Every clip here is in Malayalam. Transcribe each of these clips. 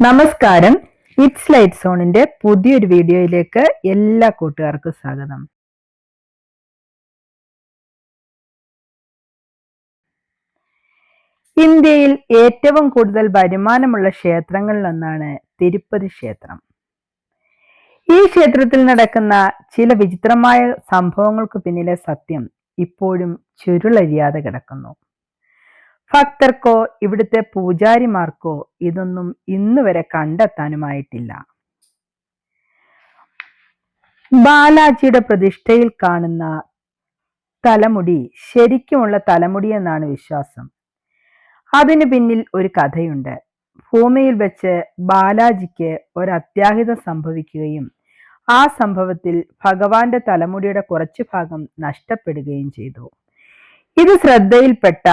നമസ്കാരം. ഇറ്റ്സ് ലൈറ്റ് സോണിന്റെ പുതിയൊരു വീഡിയോയിലേക്ക് എല്ലാ കൂട്ടുകാർക്കും സ്വാഗതം. ഇന്ത്യയിൽ ഏറ്റവും കൂടുതൽ വരുമാനമുള്ള ക്ഷേത്രങ്ങളിലൊന്നാണ് തിരുപ്പതി ക്ഷേത്രം. ഈ ക്ഷേത്രത്തിൽ നടക്കുന്ന ചില വിചിത്രമായ സംഭവങ്ങൾക്ക് പിന്നിലെ സത്യം ഇപ്പോഴും ചുരുളരിയാതെ കിടക്കുന്നു. ഭക്തർക്കോ ഇവിടുത്തെ പൂജാരിമാർക്കോ ഇതൊന്നും ഇന്ന് വരെ കണ്ടെത്താനുമായിട്ടില്ല. ബാലാജിയുടെ പ്രതിഷ്ഠയിൽ കാണുന്ന തലമുടി ശരിക്കുമുള്ള തലമുടി എന്നാണ് വിശ്വാസം. അതിന് പിന്നിൽ ഒരു കഥയുണ്ട്. ഭൂമിയിൽ വെച്ച് ബാലാജിക്ക് ഒരു അത്യാഹിതം സംഭവിക്കുകയും ആ സംഭവത്തിൽ ഭഗവാന്റെ തലമുടിയുടെ കുറച്ചു ഭാഗം നഷ്ടപ്പെടുകയും ചെയ്തു. ഇത് ശ്രദ്ധയിൽപ്പെട്ട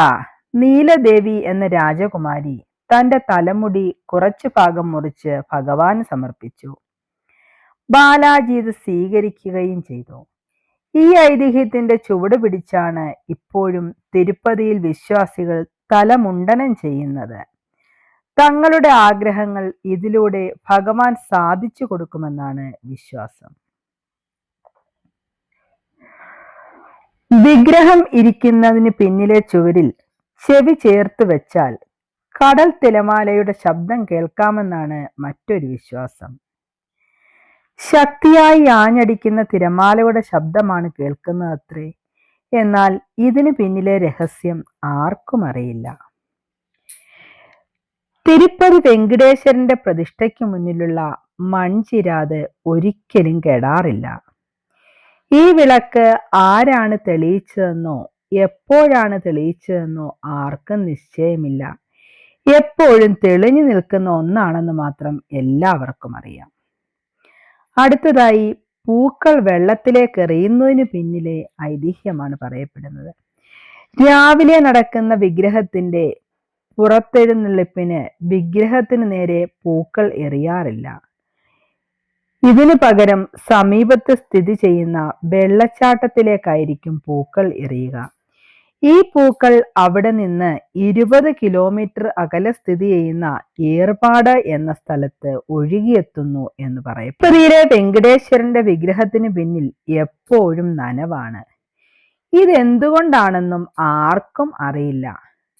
നീലദേവി എന്ന രാജകുമാരി തന്റെ തലമുടി കുറച്ചു ഭാഗം മുറിച്ച് ഭഗവാന് സമർപ്പിച്ചു. ബാലാജി ഇത് സ്വീകരിക്കുകയും ചെയ്തു. ഈ ഐതിഹ്യത്തിന്റെ ചുവട് പിടിച്ചാണ് ഇപ്പോഴും തിരുപ്പതിയിൽ വിശ്വാസികൾ തലമുണ്ടനം ചെയ്യുന്നത്. തങ്ങളുടെ ആഗ്രഹങ്ങൾ ഇതിലൂടെ ഭഗവാൻ സാധിച്ചു കൊടുക്കുമെന്നാണ് വിശ്വാസം. വിഗ്രഹം ഇരിക്കുന്നതിന് പിന്നിലെ ചുവരിൽ ചെവി ചേർത്ത് വെച്ചാൽ കടൽ തിലമാലയുടെ ശബ്ദം കേൾക്കാമെന്നാണ് മറ്റൊരു വിശ്വാസം. ശക്തിയായി ആഞ്ഞടിക്കുന്ന തിരമാലയുടെ ശബ്ദമാണ് കേൾക്കുന്നത് അത്രേ. എന്നാൽ ഇതിന് പിന്നിലെ രഹസ്യം ആർക്കും അറിയില്ല. തിരുപ്പതി വെങ്കടേശ്വരന്റെ പ്രതിഷ്ഠയ്ക്ക് മുന്നിലുള്ള മൺചിരാത് ഒരിക്കലും കെടാറില്ല. ഈ വിളക്ക് ആരാണ് തെളിയിച്ചതെന്നോ എപ്പോഴാണ് തെളിയിച്ചതെന്നോ ആർക്കും നിശ്ചയമില്ല. എപ്പോഴും തെളിഞ്ഞു നിൽക്കുന്ന ഒന്നാണെന്ന് മാത്രം എല്ലാവർക്കും അറിയാം. അടുത്തതായി പൂക്കൾ വെള്ളത്തിലേക്ക് എറിയുന്നതിന് പിന്നിലെ ഐതിഹ്യമാണ് പറയപ്പെടുന്നത്. രാവിലെ നടക്കുന്ന വിഗ്രഹത്തിന്റെ പുറത്തെഴുന്നള്ളിപ്പിന് വിഗ്രഹത്തിന് നേരെ പൂക്കൾ എറിയാറില്ല. ഇതിനു പകരം സമീപത്ത് സ്ഥിതി ചെയ്യുന്ന വെള്ളച്ചാട്ടത്തിലേക്കായിരിക്കും പൂക്കൾ എറിയുക. ഈ പൂക്കൾ അവിടെ നിന്ന് ഇരുപത് കിലോമീറ്റർ അകലെ സ്ഥിതി ചെയ്യുന്ന ഏർപ്പാട് എന്ന സ്ഥലത്ത് ഒഴുകിയെത്തുന്നു എന്ന് പറയും. പ്രതിയിലെ വെങ്കടേശ്വരന്റെ വിഗ്രഹത്തിന് പിന്നിൽ എപ്പോഴും നനവാണ്. ഇതെന്തുകൊണ്ടാണെന്നും ആർക്കും അറിയില്ല.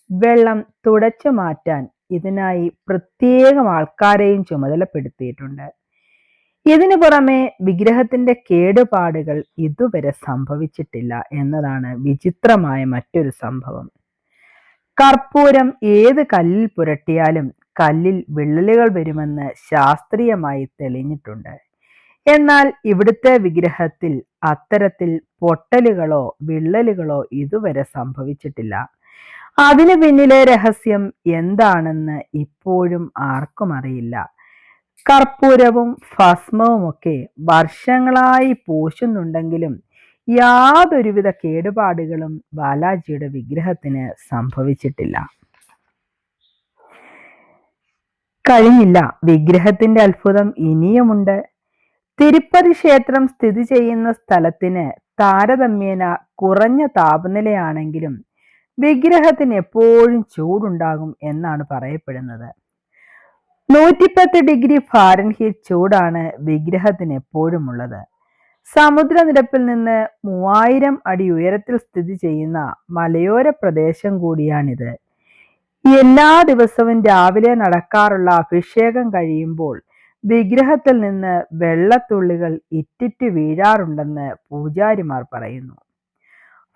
വെള്ളം തുടച്ചു മാറ്റാൻ ഇതിനായി പ്രത്യേകം ആൾക്കാരെയും ചുമതലപ്പെടുത്തിയിട്ടുണ്ട്. ഇതിനു പുറമെ വിഗ്രഹത്തിന്റെ കേടുപാടുകൾ ഇതുവരെ സംഭവിച്ചിട്ടില്ല എന്നതാണ് വിചിത്രമായ മറ്റൊരു സംഭവം. കർപ്പൂരം ഏത് കല്ലിൽ പുരട്ടിയാലും കല്ലിൽ വിള്ളലുകൾ വരുമെന്ന് ശാസ്ത്രീയമായി തെളിഞ്ഞിട്ടുണ്ട്. എന്നാൽ ഇവിടുത്തെ വിഗ്രഹത്തിൽ അത്തരത്തിൽ പൊട്ടലുകളോ വിള്ളലുകളോ ഇതുവരെ സംഭവിച്ചിട്ടില്ല. അതിനു പിന്നിലെ രഹസ്യം എന്താണെന്ന് ഇപ്പോഴും ആർക്കും അറിയില്ല. കർപ്പൂരവും ഭസ്മവുമൊക്കെ വർഷങ്ങളായി പൂശുന്നുണ്ടെങ്കിലും യാതൊരുവിധ കേടുപാടുകളും ബാലാജിയുടെ വിഗ്രഹത്തിന് സംഭവിച്ചിട്ടില്ല. കഴിഞ്ഞില്ല. വിഗ്രഹത്തിന്റെ അത്ഭുതം ഇനിയുമുണ്ട്. തിരുപ്പതി ക്ഷേത്രം സ്ഥിതി ചെയ്യുന്ന സ്ഥലത്തിന് താരതമ്യേന കുറഞ്ഞ താപനിലയാണെങ്കിലും വിഗ്രഹത്തിന് എപ്പോഴും ചൂടുണ്ടാകും എന്നാണ് പറയപ്പെടുന്നത്. നൂറ്റിപ്പത്ത് ഡിഗ്രി ഫാരൻഹീറ്റ് ചൂടാണ് വിഗ്രഹത്തിന് എപ്പോഴും ഉള്ളത് സമുദ്രനിരപ്പിൽ നിന്ന് മൂവായിരം അടി ഉയരത്തിൽ സ്ഥിതി ചെയ്യുന്ന മലയോര പ്രദേശം കൂടിയാണിത്. എല്ലാ ദിവസവും രാവിലെ നടക്കാറുള്ള അഭിഷേകം കഴിയുമ്പോൾ വിഗ്രഹത്തിൽ നിന്ന് വെള്ളത്തുള്ളികൾ ഇറ്റിറ്റ് വീഴാറുണ്ടെന്ന് പൂജാരിമാർ പറയുന്നു.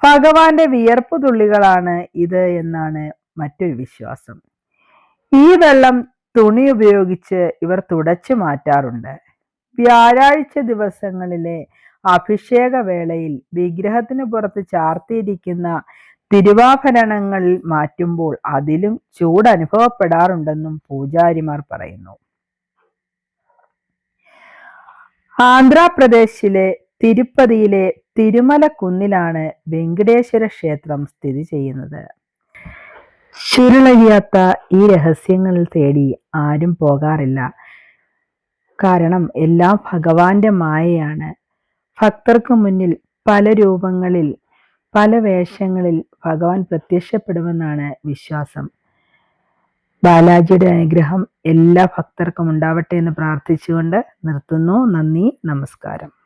ഭഗവാന്റെ വിയർപ്പ് തുള്ളികളാണ് ഇത് എന്നാണ് മറ്റൊരു വിശ്വാസം. ഈ വെള്ളം തുണി ഉപയോഗിച്ച് ഇവർ തുടച്ചു മാറ്റാറുണ്ട്. വ്യാഴാഴ്ച ദിവസങ്ങളിലെ അഭിഷേക വേളയിൽ വിഗ്രഹത്തിന് പുറത്ത് ചാർത്തിയിരിക്കുന്ന തിരുവാഭരണങ്ങൾ മാറ്റുമ്പോൾ അതിലും ചൂട് അനുഭവപ്പെടാറുണ്ടെന്നും പൂജാരിമാർ പറയുന്നു. ആന്ധ്രാപ്രദേശിലെ തിരുപ്പതിയിലെ തിരുമല കുന്നിലാണ് വെങ്കടേശ്വര ക്ഷേത്രം സ്ഥിതി ചെയ്യുന്നത്. ചുരുളഴിയാത്ത ഈ രഹസ്യങ്ങൾ തേടി ആരും പോകാറില്ല. കാരണം എല്ലാം ഭഗവാന്റെ മായയാണ്. ഭക്തർക്ക് മുന്നിൽ പല രൂപങ്ങളിൽ പല വേഷങ്ങളിൽ ഭഗവാൻ പ്രത്യക്ഷപ്പെടുമെന്നാണ് വിശ്വാസം. ബാലാജിയുടെ അനുഗ്രഹം എല്ലാ ഭക്തർക്കും ഉണ്ടാവട്ടെ എന്ന് പ്രാർത്ഥിച്ചുകൊണ്ട് നിർത്തുന്നു. നന്ദി നമസ്കാരം.